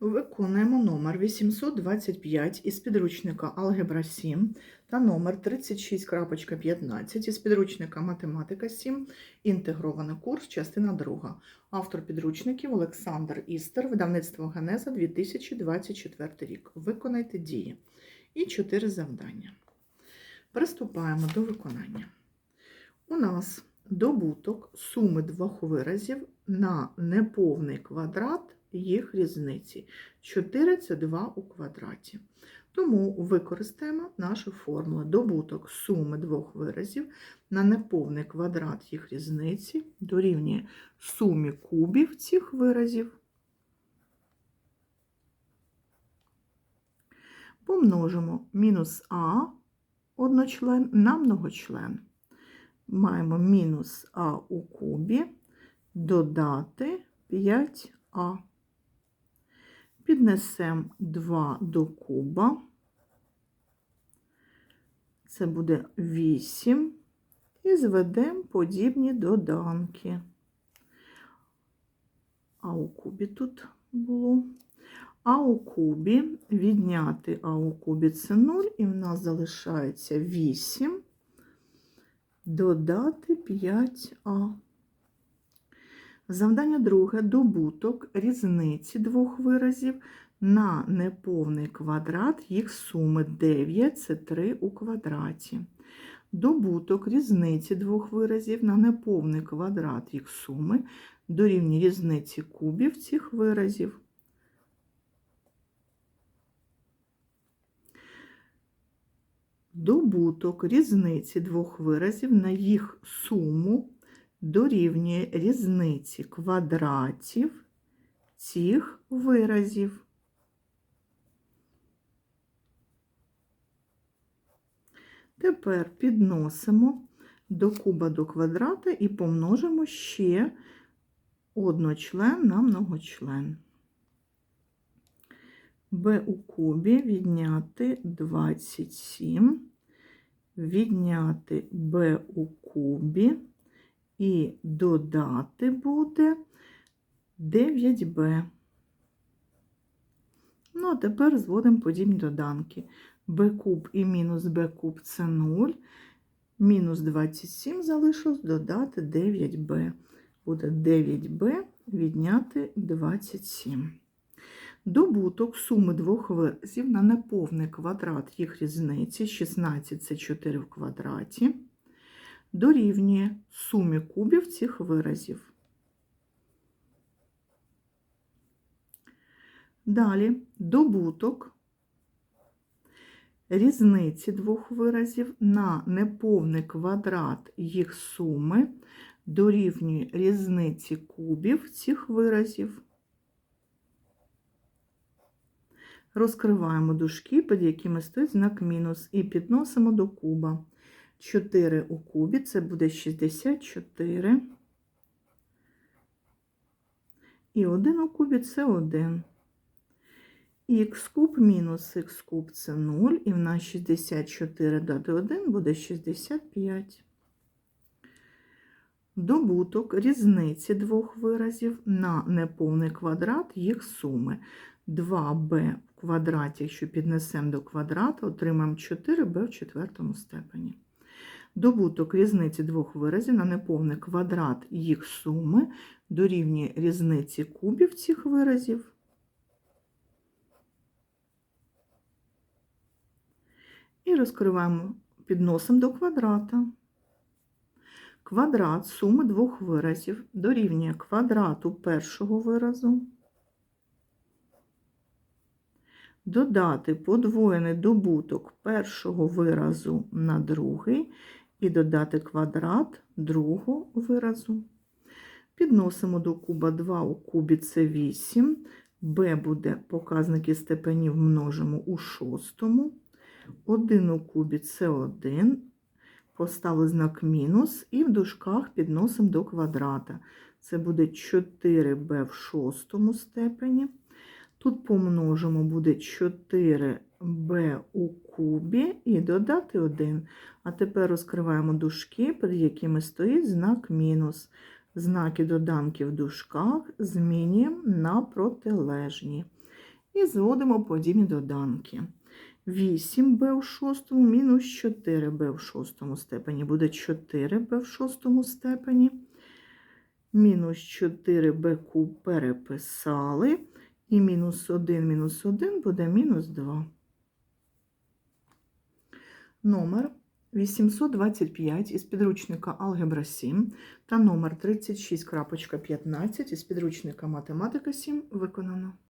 Виконуємо номер 825 із підручника Алгебра 7 та номер 36.15 із підручника Математика 7, інтегрований курс, частина 2. Автор підручників Олександр Істер, видавництво Генеза 2024 рік. Виконайте дії. І 4 завдання. Приступаємо до виконання. У нас добуток суми двох виразів на неповний квадрат їх різниці. 4 це 2 у квадраті. Тому використаємо нашу формулу. Добуток суми двох виразів на неповний квадрат їх різниці дорівнює сумі кубів цих виразів. Помножимо мінус а одночлен на многочлен. Маємо мінус а у кубі додати 5а. Піднесемо 2 до куба. Це буде 8. І зведемо подібні доданки. А у кубі тут було. А у кубі відняти А у кубі це 0, і в нас залишається 8, додати 5а. Завдання друге добуток різниці двох виразів на неповний квадрат їх суми 9 це 3 у квадраті. Добуток різниці двох виразів на неповний квадрат їх суми дорівнює різниці кубів цих виразів. Добуток різниці двох виразів на їх суму дорівнює різниці квадратів цих виразів. Тепер підносимо до куба до квадрата і помножимо ще одночлен на многочлен. b у кубі відняти 27, відняти b у кубі і додати буде 9b. Ну, а тепер зводимо подібні доданки. b куб і мінус b куб це 0. Мінус 27 залишилось додати 9b. Буде 9b відняти 27. Добуток суми двох виразів на неповний квадрат їх різниці 16 це 4 в квадраті дорівнює сумі кубів цих виразів. Далі добуток різниці двох виразів на неповний квадрат їх суми дорівнює різниці кубів цих виразів. Розкриваємо дужки, під якими стоїть знак мінус, і підносимо до куба. 4 у кубі, це буде 64. І 1 у кубі це 1. Х куб мінус х куб це 0, і в нас 64 дати 1 буде 65. Добуток різниці двох виразів на неповний квадрат їх суми. 2b в квадраті, якщо піднесемо до квадрата, отримаємо 4b в четвертому степені. Добуток різниці двох виразів на неповний квадрат їх суми дорівнює різниці кубів цих виразів. І розкриваємо, підносимо до квадрата. Квадрат суми двох виразів дорівнює квадрату першого виразу. Додати подвоєний добуток першого виразу на другий і додати квадрат другого виразу. Підносимо до куба 2 у кубі це 8, b буде показники степенів множимо у шостому. 1 у кубі це 1, поставили знак мінус і в дужках підносимо до квадрата. Це буде 4b в шостому степені. Тут помножимо буде 4b у кубі і додати 1. А тепер розкриваємо дужки, перед якими стоїть знак мінус. Знаки доданки в дужках змінюємо на протилежні. І зводимо подібні доданки. 8b в шостому мінус 4b в шостому степені буде 4b в шостому степені. Мінус 4b куб переписали. І мінус 1 мінус 1 буде мінус 2. Номер 825 із підручника Алгебра 7 та номер 36.15 із підручника Математика 7 виконано.